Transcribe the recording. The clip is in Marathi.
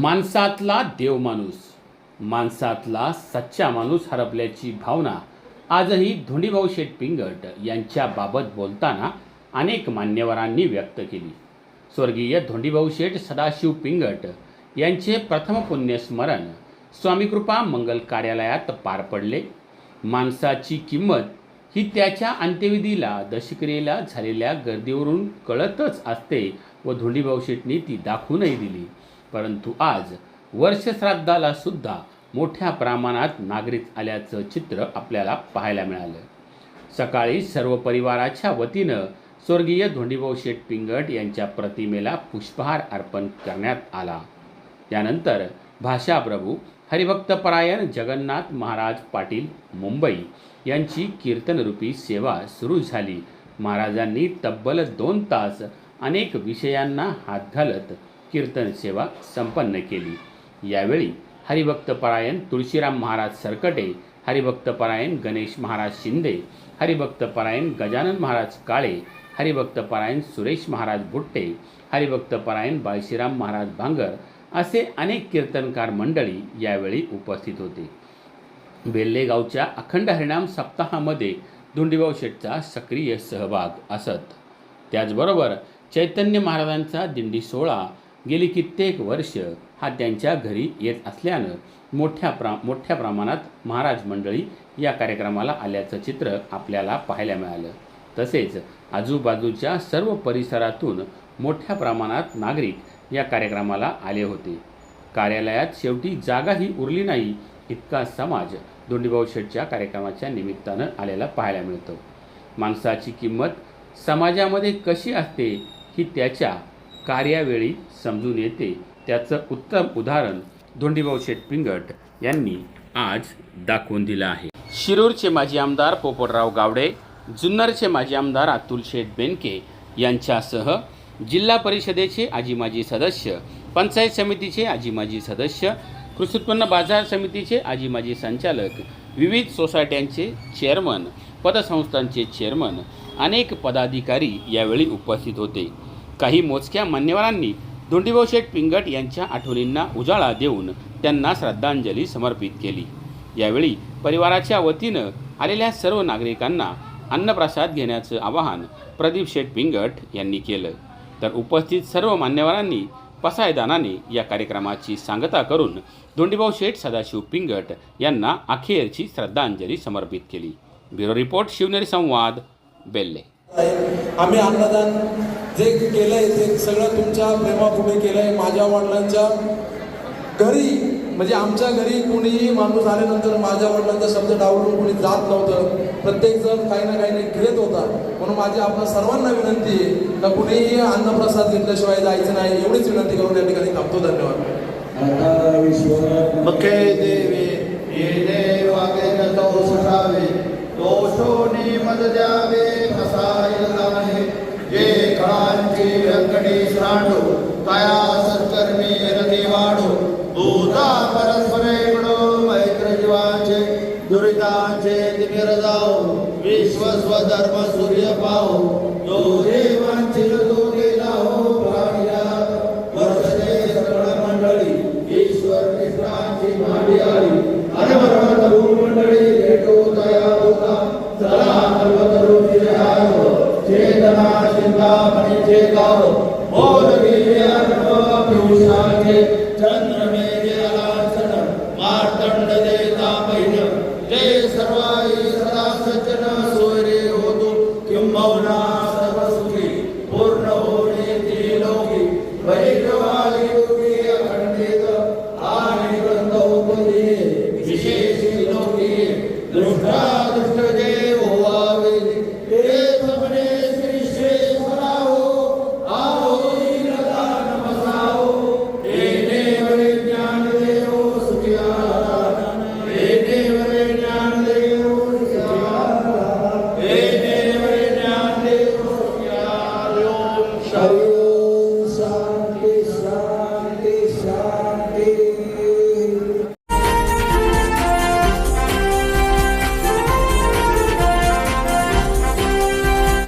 माणसातला देव माणूस माणसातला सच्चा माणूस हरपल्याची भावना आजही धोंडीभाऊ शेठ पिंगट यांच्याबाबत बोलताना अनेक मान्यवरांनी व्यक्त केली. स्वर्गीय धोंडीभाऊ शेठ सदाशिव पिंगट यांचे प्रथम पुण्यस्मरण स्वामीकृपा मंगल कार्यालयात पार पडले. माणसाची किंमत ही त्याच्या अंत्यविधीला दशक्रियेला झालेल्या गर्दीवरून कळतच असते व धोंडीभाऊ शेठनी ती दाखवूनही दिली. परंतु आज वर्षश्राद्धाला सुद्धा मोठ्या प्रमाणात नागरिक आल्याचं चित्र आपल्याला पाहायला मिळालं. सकाळी सर्व परिवाराच्या वतीनं स्वर्गीय धोंडीभाऊ शेठ पिंगट यांच्या प्रतिमेला पुष्पहार अर्पण करण्यात आला. त्यानंतर भाषाप्रभू हरिभक्तपरायण जगन्नाथ महाराज पाटील मुंबई यांची कीर्तनरूपी सेवा सुरू झाली. महाराजांनी तब्बल दोन तास अनेक विषयांना हात घालत कीर्तन सेवा संपन्न केली. यावेळी हरिभक्तपरायण तुळशीराम महाराज सरकटे हरिभक्तपरायण गणेश महाराज शिंदे हरिभक्तपरायण गजानन महाराज काळे हरिभक्तपरायण सुरेश महाराज बुट्टे हरिभक्तपरायण बाळशीराम महाराज भांगर असे अनेक कीर्तनकार मंडळी यावेळी उपस्थित होते. बेल्लेगावच्या अखंड हरिणाम सप्ताहामध्ये धुंडीभाऊ शेठचा सक्रिय सहभाग असत. त्याचबरोबर चैतन्य महाराजांचा दिंडी सोहळा गेली कित्येक वर्ष हा त्यांच्या घरी येत असल्यानं मोठ्या प्रा मोठ्या प्रमाणात महाराज मंडळी या कार्यक्रमाला आल्याचं चित्र आपल्याला पाहायला मिळालं. तसेच आजूबाजूच्या सर्व परिसरातून मोठ्या प्रमाणात नागरिक या कार्यक्रमाला आले होते. कार्यालयात शेवटी जागाही उरली नाही इतका समाज दोंडीभाऊ शेठच्या कार्यक्रमाच्या निमित्तानं आलेला पाहायला मिळतो. माणसाची किंमत समाजामध्ये कशी असते ही त्याच्या कार्यावेळी समजून येते. त्याचं उत्तम उदाहरण धोंडीभाऊ शेठ पिंगट यांनी आज दाखवून दिलं आहे. शिरूरचे माजी आमदार पोपटराव गावडे जुन्नरचे माजी आमदार अतुल शेठ बेनके यांच्यासह जिल्हा परिषदेचे आजी माजी सदस्य पंचायत समितीचे आजी माजी सदस्य कृषी उत्पन्न बाजार समितीचे आजी माजी संचालक विविध सोसायट्यांचे चेअरमन पदसंस्थांचे चेअरमन अनेक पदाधिकारी यावेळी उपस्थित होते. काही मोजक्या मान्यवरांनी धोंडीभाऊ शेठ पिंगट यांच्या आठवणींना उजाळा देऊन त्यांना श्रद्धांजली समर्पित केली. यावेळी परिवाराच्या वतीनं आलेल्या सर्व नागरिकांना अन्नप्रसाद घेण्याचं आवाहन प्रदीप शेठ पिंगट यांनी केलं. तर उपस्थित सर्व मान्यवरांनी पसायदानाने या कार्यक्रमाची सांगता करून धोंडीभाऊ शेठ सदाशिव पिंगट यांना अखेरची श्रद्धांजली समर्पित केली. ब्युरो रिपोर्ट शिवनेरी संवाद बेल्ले. आम्ही अन्नदान जे केलंय ते सगळं तुमच्या प्रेमापुढे केलंय. माझ्या वडिलांच्या घरी म्हणजे आमच्या घरी कोणीही माणूस आल्यानंतर माझ्या वडिलांचा शब्द डावलून कोणी जात नव्हतं. प्रत्येक जण काही ना काही घेत होता. म्हणून माझी आपल्या सर्वांना विनंती आहे का कुणीही अन्नप्रसाद घेतल्याशिवाय जायचं नाही. एवढीच विनंती करून या ठिकाणी थांबतो. धन्यवाद. मुखे देवे ये देव तो सुखावे दोषोनी मद ક્ષેત્ર જાઓ વિશ્વ સ્વધર્મ સૂર્ય પાઓ. विशेषेण दुष्टा दुष्टजे